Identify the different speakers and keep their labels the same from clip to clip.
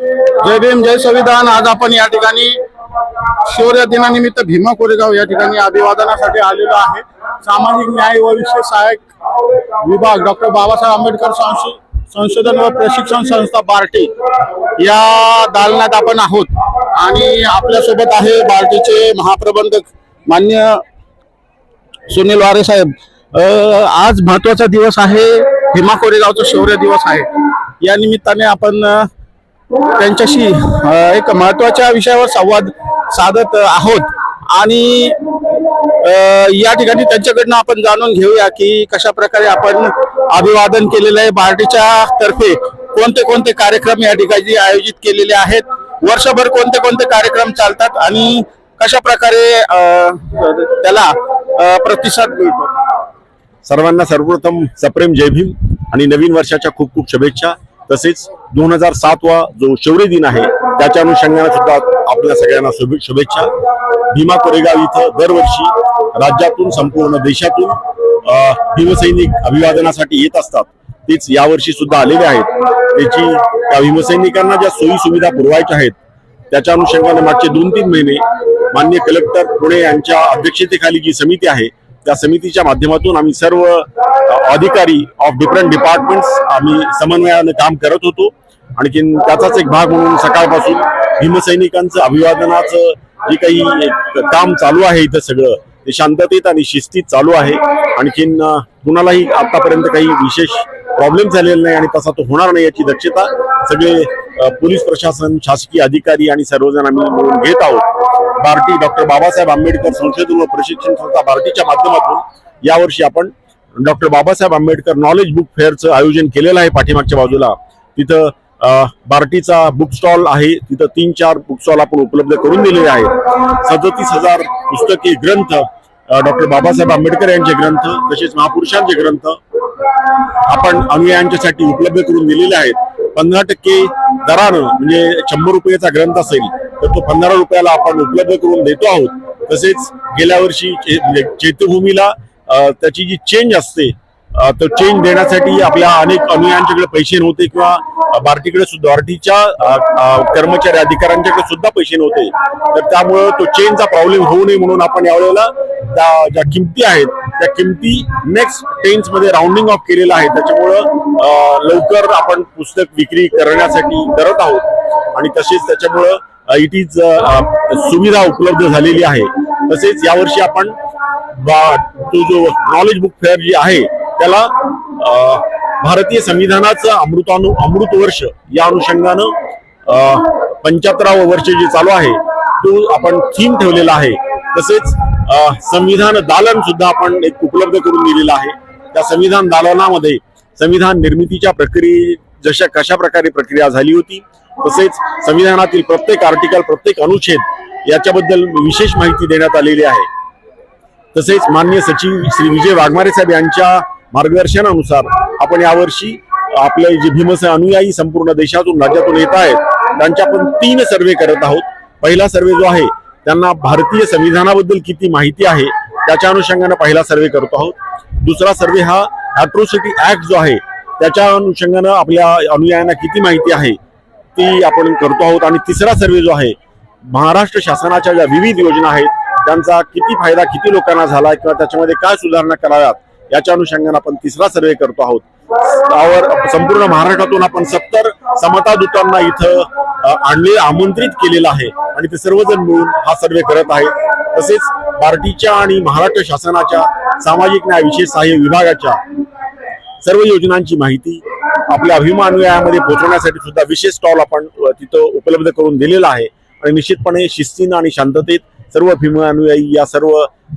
Speaker 1: जय भीम जय संविधान. आज आपण या ठिकाणी शौर्य दिनानिमित्त भीमा कोरेगाव या ठिकाणी अभिवादनासाठी आलेलो आहे. सामाजिक न्याय व विशेष सहाय्यक विभाग डॉक्टर बाबासाहेब आंबेडकर संशोधन व प्रशिक्षण संस्था बार्टी या दालनात आपण आहोत. आणि आपल्यासोबत आहे बार्टीचे महाप्रबंधक मान्य सुनील वारे साहेब. आज महत्त्वाचा दिवस आहे. भीमा कोरेगावचा शौर्य दिवस आहे. या निमित्ताने आपण त्यांच्याशी एक महत्त्वाच्या विषयावर संवाद साधत आहोत. आणि या ठिकाणी त्यांच्याकडनं आपण जाणून घेऊया की कशा प्रकारे आपण अभिवादन केलेलं आहे पार्टीच्या तर्फे. कोणते कोणते कार्यक्रम या ठिकाणी आयोजित केलेले आहेत? वर्षभर कोणते कोणते कार्यक्रम चालतात आणि कशा प्रकारे त्याला प्रतिसाद मिळतो?
Speaker 2: सर्वांना सर्वप्रथम सप्रेम जय भीम आणि नवीन वर्षाच्या खूप खूप शुभेच्छा. तसेच दोन हजार सातवा जो शौर्य दिन आहे त्याच्या अनुषंगाने सुद्धा आपल्या सगळ्यांना शुभे- शुभेच्छा. भीमा कोरेगाव इथं दरवर्षी राज्यातून संपूर्ण देशातून भीमसैनिक अभिवादनासाठी येत असतात. तेच यावर्षी सुद्धा आलेले आहेत. त्याची त्या भीमसैनिकांना ज्या सोयी सुविधा पुरवायच्या आहेत त्याच्या अनुषंगाने मागचे दोन तीन महिने मान्य कलेक्टर पुणे यांच्या अध्यक्षतेखाली जी समिती आहे त्या समितीच्या माध्यमातून आम्ही सर्व अधिकारी ऑफ डिफरंट डिपार्टमेंट्स आम्ही समन्वयाने काम करत होतो. आणखीन त्याचाच एक भाग म्हणून सकाळपासून भीमसैनिकांचं अभिवादनाचं जे काही एक काम चालू आहे इथं सगळं ते शांततेत आणि शिस्तीत चालू आहे. आणखीन कुणालाही आतापर्यंत काही विशेष प्रॉब्लेम झालेला नाही आणि तसा तो होणार नाही याची दक्षता सगळे पोलीस प्रशासन शासकीय अधिकारी आणि सर्वजण आम्ही मिळून घेत आहोत. बार्टी डॉक्टर बाबासाहेब आंबेडकर संशोधन व प्रशिक्षण संस्था बार्टीच्या माध्यमातून यावर्षी आपण doctor Babasaheb Ambedkar knowledge book फेअरचं आयोजन केलेलं आहे पाठीमागच्या बाजूला. तिथं बार्टीचा बुक स्टॉल आहे. तिथं तीन चार बुक स्टॉल आपण उपलब्ध करून दिलेले आहेत. सदतीस हजार पुस्तके ग्रंथ डॉक्टर बाबासाहेब आंबेडकर यांचे ग्रंथ तसेच महापुरुषांचे ग्रंथ आपण अनुयायांच्यासाठी उपलब्ध करून दिलेले आहेत. पंधरा टक्के दरानं म्हणजे शंभर रुपयाचा ग्रंथ असेल तर तो पंधरा रुपयाला आपण उपलब्ध करून देतो आहोत. तसेच गेल्या वर्षी चे- म्हणजे त्याची जी चेंज असते तो चेंज देण्यासाठी आपल्या अनेक अनुयायांच्याकडे पैसे नव्हते किंवा भारतीकडे सुद्धा बार्टीच्या कर्मचारी अधिकाऱ्यांच्याकडे सुद्धा पैसे नव्हते. तर त्यामुळं तो चेंजचा प्रॉब्लेम होऊ नये म्हणून आपण यावेळेला त्या ज्या किमती आहेत त्या किमती नेक्स्ट टेन्समध्ये राऊंडिंग ऑफ केलेलं आहे त्याच्यामुळं लवकर आपण पुस्तक विक्री करण्यासाठी करत आहोत. आणि तसेच त्याच्यामुळं इट इज सुविधा उपलब्ध झालेली आहे. तसेच यावर्षी आपण बा- तो जो नॉलेज बुक फेअर जी आहे त्याला भारतीय संविधानाचं अमृतानु अमृत वर्ष या अनुषंगानं पंच्याहत्तरावं वर्ष जे चालू आहे तो आपण थीम ठेवलेला आहे. तसेच संविधान दालन सुद्धा आपण एक उपलब्ध करून दिलेलं आहे. त्या संविधान दालनामध्ये संविधान निर्मितीच्या प्रक्रिये जशा कशा प्रकारे प्रक्रिया झाली होती तसेच संविधानातील प्रत्येक आर्टिकल प्रत्येक अनुच्छेद याच्याबद्दल विशेष माहिती देण्यात आलेली आहे. तसेच मान्य सचिव श्री विजय वाघमारे साहेब यांच्या मार्गदर्शनानुसार आपण यावर्षी आपले जे भीमस अनुयायी संपूर्ण देशातून राज्यातून येत आहेत त्यांच्या आपण तीन सर्वे करत आहोत. पहिला सर्वे जो आहे त्यांना भारतीय संविधानाबद्दल किती माहिती आहे त्याच्या अनुषंगाने पहिला सर्वे करतो आहोत. दुसरा सर्वे हा अॅट्रोसिटी ऍक्ट जो आहे त्याच्या अनुषंगानं आपल्या अनुयायांना किती माहिती आहे ती आपण करतो आहोत. आणि तिसरा सर्वे जो आहे महाराष्ट्र शासनाच्या ज्या विविध योजना आहेत त्यांचा किती फायदा किती लोकांना झाला किंवा त्याच्यामध्ये काय सुधारणा कराव्यात याच्या अनुषंगाने आपण तिसरा सर्वे करतो आहोत. त्यावर संपूर्ण महाराष्ट्रातून आपण सत्तर समता दूतांना इथं आणले आमंत्रित केलेलं आहे. आणि ते सर्वजण मिळून हा सर्वे करत आहे तसेच पार्टीच्या आणि महाराष्ट्र शासनाच्या सामाजिक न्याय विशेष सहाय्य विभागाच्या सर्व योजनांची माहिती आपल्या अभिमानुयामध्ये पोहोचवण्यासाठी सुद्धा विशेष स्टॉल आपण तिथं उपलब्ध करून दिलेला आहे. आणि निश्चितपणे शिस्तीनं आणि शांततेत सर्व अभिमानुयायी या सर्व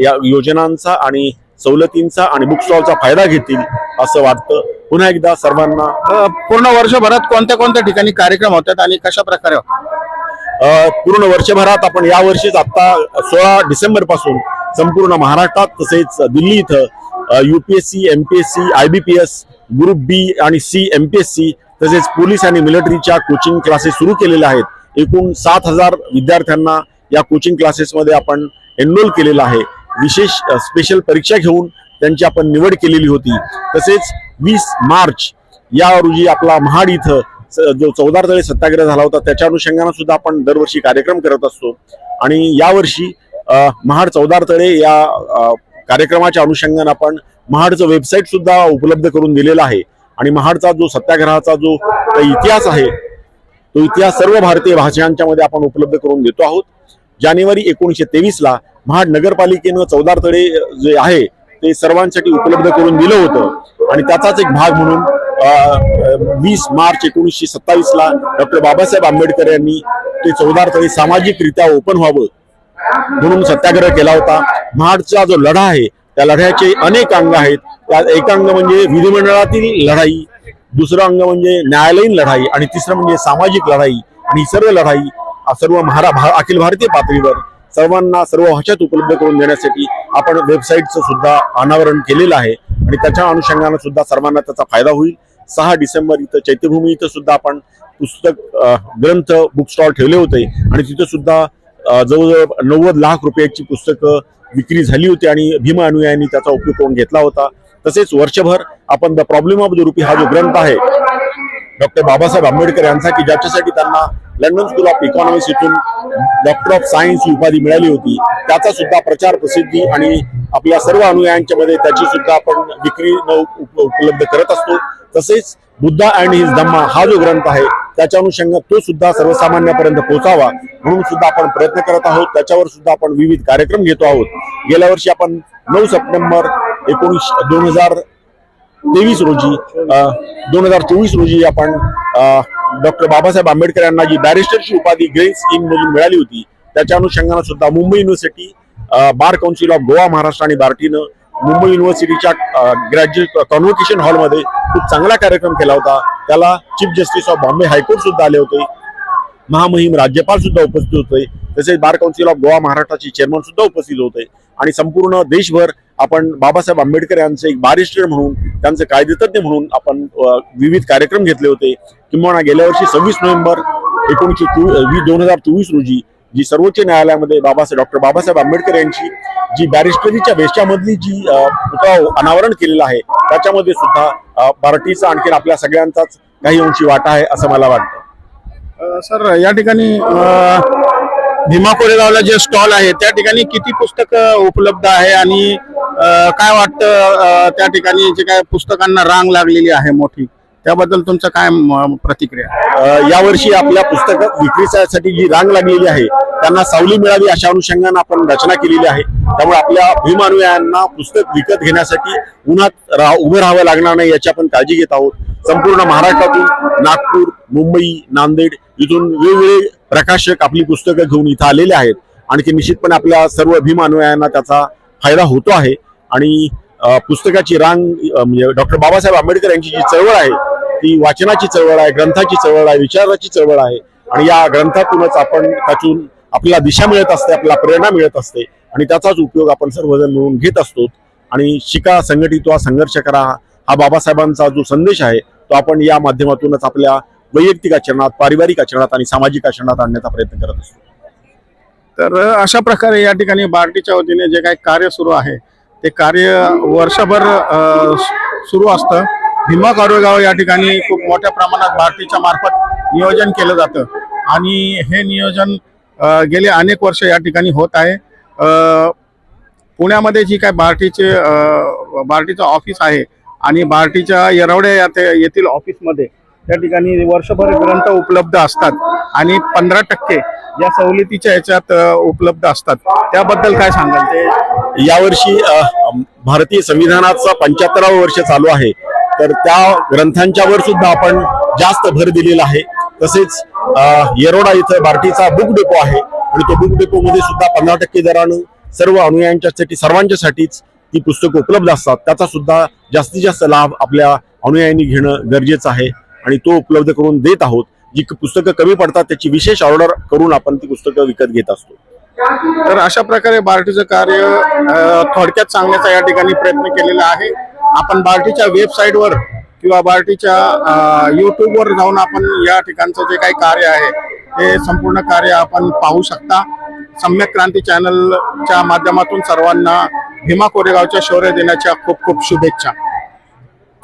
Speaker 2: या योजनांचा आणि सवलतींचा आणि बुक स्टॉलचा फायदा घेतील असं वाटतं. पुन्हा एकदा सर्वांना
Speaker 1: पूर्ण वर्षभरात कोणत्या कोणत्या ठिकाणी कार्यक्रम होतात आणि कशा प्रकारे
Speaker 2: अ, पूर्ण वर्षभरात आपण या वर्षीच आता सोळा डिसेंबरपासून संपूर्ण महाराष्ट्रात तसेच दिल्ली इथं UPSC MPSC IBPS group B आणि सी एमपीएससी तसेच पोलीस आणि मिलिटरीच्या कोचिंग क्लासेस सुरू केलेल्या आहेत. एकूण सात हजार विद्यार्थ्यांना या कोचिंग क्लासेसमध्ये आपण एनरोल केलेलं आहे. विशेष स्पेशल परीक्षा घेऊन त्यांची आपण निवड केलेली होती. तसेच वीस मार्च या रोजी आपला महाड इथं जो चौदार तळे सत्याग्रह झाला होता त्याच्या अनुषंगानं सुद्धा आपण दरवर्षी कार्यक्रम करत असतो. आणि यावर्षी महाड चौदार तळे या कार्यक्रमाच्या अनुषंगानं आपण महाडचं वेबसाईट सुद्धा उपलब्ध करून दिलेलं आहे. आणि महाडचा जो सत्याग्रहाचा जो इतिहास आहे तो इतिहास सर्व भारतीय भाषांच्या मध्ये आपण उपलब्ध करून देतो आहोत. जानेवारी एकोणीसशे तेवीस ला महाड नगरपालिकेनं चौदार तळे जे आहे ते सर्वांसाठी उपलब्ध करून दिलं होतं. आणि त्याचाच एक भाग म्हणून वीस मार्च एकोणीसशे सत्तावीस ला डॉक्टर बाबासाहेब आंबेडकर यांनी ते चौदार तळे सामाजिकरित्या ओपन व्हावं म्हणून सत्याग्रह केला होता. महाडचा जो लढा आहे त्या लढ्याचे अनेक अंग आहेत. त्यात एक अंग म्हणजे विधिमंडळातील लढाई दुसरं अंग म्हणजे न्यायालयीन लढाई आणि तिसरं म्हणजे सामाजिक लढाई आणि सर्व लढाई सर्व महारा भा- अखिल भारतीय पातळीवर सर्वांना सर्व भाषेत उपलब्ध करून देण्यासाठी आपण वेबसाईटचं सुद्धा अनावरण केलेलं आहे. आणि त्याच्या अनुषंगानं सुद्धा सर्वांना त्याचा फायदा होईल. सहा डिसेंबर इथं चैत्यभूमी इथं सुद्धा आपण पुस्तक ग्रंथ बुक स्टॉल ठेवले होते. आणि तिथं सुद्धा जवळजवळ नव्वद लाख रुपयाची पुस्तकं विक्री झाली होती आणि भीम अनुयायांनी त्याचा उपयोग करून घेतला होता. तसेच वर्षभर आपण the problem of the rupee हा जो ग्रंथ आहे डॉक्टर बाबासाहेब आंबेडकर यांचा की ज्याच्यासाठी त्यांना लंडन स्कूल ऑफ इकॉनॉमिक्स इथून डॉक्टर ऑफ सायन्स ही उपाधी मिळाली होती त्याचा सुद्धा प्रचार प्रसिद्धी आणि आपल्या सर्व अनुयायांच्या मध्ये त्याची सुद्धा आपण विक्री उप- उपलब्ध करत असतो. तसेच बुद्धा अँड हिज धम्मा हा जो ग्रंथ आहे त्याच्या अनुषंगात तो सुद्धा सर्वसामान्यापर्यंत पोहोचावा म्हणून सुद्धा आपण प्रयत्न करत आहोत. त्याच्यावर सुद्धा आपण विविध कार्यक्रम घेतो आहोत. गेल्या वर्षी आपण नऊ सप्टेंबर एकोणीस दोन हजार तेवीस रोजी दोन हजार चोवीस रोजी आपण डॉक्टर बाबासाहेब आंबेडकर यांना जी बॅरिस्टरची उपाधी ग्रेन स्कीम मधून मिळाली होती त्याच्या अनुषंगानं सुद्धा Mumbai university bar council of Goa Maharashtra आणि बार्टीनं मुंबई युनिव्हर्सिटीच्या ग्रॅज्युएट कॉन्व्होकेशन हॉलमध्ये खूप चांगला कार्यक्रम केला होता. त्याला chief justice of Bombay high court सुद्धा आले होते. महामहिम राज्यपाल सुद्धा उपस्थित होते. तसेच बार काउन्सिल ऑफ गोवा महाराष्ट्राचे चेअरमन सुद्धा उपस्थित होते. आणि संपूर्ण देशभर आपण बाबासाहेब आंबेडकर यांचे एक बारिस्टर म्हणून त्यांचे कायदेतज्ञ म्हणून आपण विविध कार्यक्रम घेतले होते. किंवा गेल्या वर्षी सव्वीस नोव्हेंबर एकोणीसशे दोन हजार चोवीस रोजी जी सर्वोच्च न्यायालयामध्ये बाबासाहेब डॉक्टर बाबासाहेब आंबेडकर यांची जी बॅरिस्टरीच्या वेशामधली जी पुतळा अनावरण केलेला आहे त्याच्यामध्ये सुद्धा मराठीचा आणखीन आपल्या सगळ्यांचाच काही अंशी वाटा आहे असं मला वाटतं.
Speaker 1: सर या ठिकाणी भीमा कोरेगावला जे स्टॉल आहे त्या ठिकाणी किती पुस्तकं उपलब्ध आहे आणि काय वाटतं त्या ठिकाणी जे काय पुस्तकांना रांग लागलेली आहे मोठी त्याबद्दल तुमचं काय म, प्रतिक्रिया?
Speaker 2: यावर्षी आपल्या पुस्तक विक्रीसाठी जी रांग लागलेली आहे त्यांना सावली मिळावी अशा अनुषंगानं आपण रचना केलेली आहे. त्यामुळे आपल्या भीमानुयायांना पुस्तक विकत घेण्यासाठी उन्हात रा उभं राहावं लागणार नाही याची आपण काळजी घेत आहोत. संपूर्ण महाराष्ट्रातून नागपूर मुंबई नांदेड इथून वेगवेगळे प्रकाशक आपली पुस्तकं घेऊन इथं आलेले आहेत. आणखी निश्चितपणे आपल्या सर्व अभिमानुयांना त्याचा फायदा होतो आहे. आणि पुस्तकाची रांग म्हणजे डॉक्टर बाबासाहेब आंबेडकर यांची जी चळवळ आहे ती वाचनाची चळवळ आहे ग्रंथाची चळवळ आहे विचाराची चळवळ आहे. आणि या ग्रंथातूनच आपण त्यातून आपल्याला दिशा मिळत असते आपल्याला प्रेरणा मिळत असते. आणि त्याचाच उपयोग आपण सर्वजण मिळून घेत असतो. आणि शिका संघटित व्हा संघर्ष करा हा बाबासाहेबांचा जो संदेश आहे तो आपण या माध्यमातूनच आपल्या वैयक्तिक आचरणात पारिवारिक आचरणात आणि सामाजिक आचरणात आणण्याचा प्रयत्न करत असतो.
Speaker 1: तर अशा प्रकारे या ठिकाणी बार्टीच्या वतीने जे काही कार्य सुरू आहे ते कार्य वर्षभर सुरू असतं. भीमा कोरेगाव या ठिकाणी खूप मोठ्या प्रमाणात बार्टीच्या मार्फत नियोजन केलं जातं. आणि हे नियोजन गेले अनेक वर्ष या ठिकाणी होत आहे. पुण्यामध्ये जी काय बार्टीचे बार्टीचं ऑफिस आहे आणि बार्टीच्या येरवडे या येथील ऑफिसमध्ये त्या ठिकाणी वर्षभर ग्रंथ उपलब्ध असतात आणि पंधरा टक्के या सवलतीच्या याच्यात उपलब्ध असतात. त्याबद्दल काय सांगाल? ते
Speaker 2: यावर्षी भारतीय संविधानाचा पंच्याहत्तरावं वर्ष चालू आहे. तर त्या ग्रंथांच्यावर सुद्धा आपण जास्त भर दिलेला आहे. तसेच येरोडा इथं बार्टीचा बुक डेपो आहे. आणि तो बुक डेपो मध्ये सुद्धा पंधरा टक्के दरानं सर्व अनुयायांच्यासाठी सर्वांच्यासाठीच ती पुस्तकं उपलब्ध असतात. त्याचा सुद्धा जास्तीत जास्त लाभ आपल्या अनुयायांनी घेणं गरजेचं आहे. आणि तो उपलब्ध करून देत आहोत जी पुस्तकं कमी पडतात त्याची विशेष ऑर्डर करून आपण ती पुस्तकं विकत घेत असतो.
Speaker 1: तर अशा प्रकारे बार्टीचं कार्य थोडक्यात सांगण्याचा या ठिकाणी प्रयत्न केलेला आहे. आपण बार्टीच्या वेबसाईटवर किंवा बार्टीच्या युट्यूबवर जाऊन आपण या ठिकाणचं जे काही कार्य आहे ते संपूर्ण कार्य आपण पाहू शकता. सम्यक क्रांती चॅनलच्या माध्यमातून सर्वांना भीमा कोरेगावच्या शौर्य दिनाच्या खूप खूप शुभेच्छा.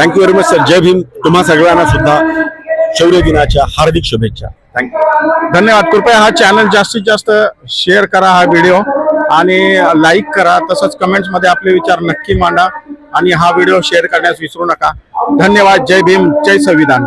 Speaker 2: Thank you very much sir जय भीम तुम्हा सगळ्यांना सुद्धा शौर्य दिनाच्या हार्दिक शुभेच्छा थँक्यू
Speaker 1: धन्यवाद कृपया हा चॅनल जास्तीत जास्त शेअर करा हा व्हिडिओ आणि लाईक करा तसंच कमेंट्समध्ये आपले विचार नक्की मांडा आणि हा व्हिडिओ शेअर करण्यास विसरू नका धन्यवाद जय भीम जय संविधान